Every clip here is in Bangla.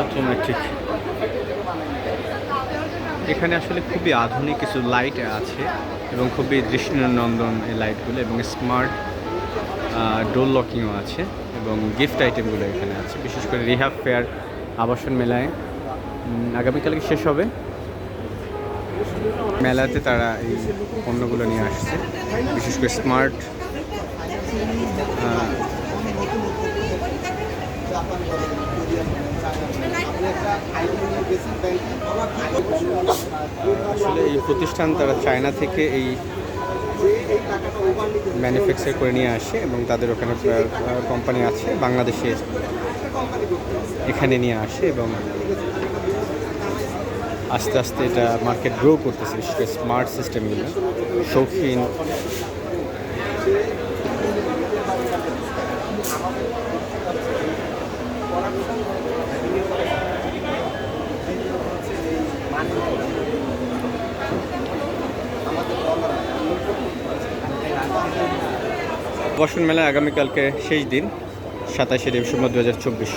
অটোমেটিক এখানে আসলে খুবই আধুনিক কিছু লাইট আছে এবং খুবই দৃষ্টিনন্দন এই লাইটগুলো এবং স্মার্ট ডোর লকিংও আছে এবং গিফট আইটেমগুলো এখানে আছে। বিশেষ করে রিহাব ফেয়ার আবাসন মেলায়। আগামীকালকে শেষ হবে? মেলাতে তারা এই পণ্যগুলো নিয়ে আসছে। বিশেষ করে স্মার্ট আসলে এই প্রতিষ্ঠান তারা চায়না থেকে এই ম্যানুফ্যাকচার করে নিয়ে আসে এবং তাদের ওখানে কোম্পানি আছে, বাংলাদেশে এখানে নিয়ে আসে এবং আস্তে আস্তে এটা মার্কেট গ্রো করতেছে, বিশেষ স্মার্ট সিস্টেমগুলো শৌখিন। বসন মেলায় আগামীকালকে শেষ দিন সাতাশে ডিসেম্বর দু হাজার চব্বিশ।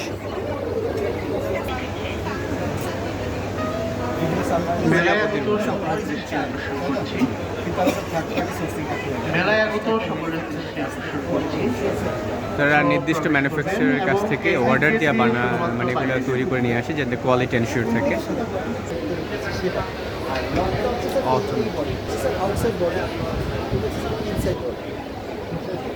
মেলায় আগত সকলের তারা নির্দিষ্ট ম্যানুফ্যাকচারের কাছ থেকে অর্ডার দিয়ে বানা মানে এগুলো তৈরি করে নিয়ে আসে যাতে কোয়ালিটি এনশিওর থাকে।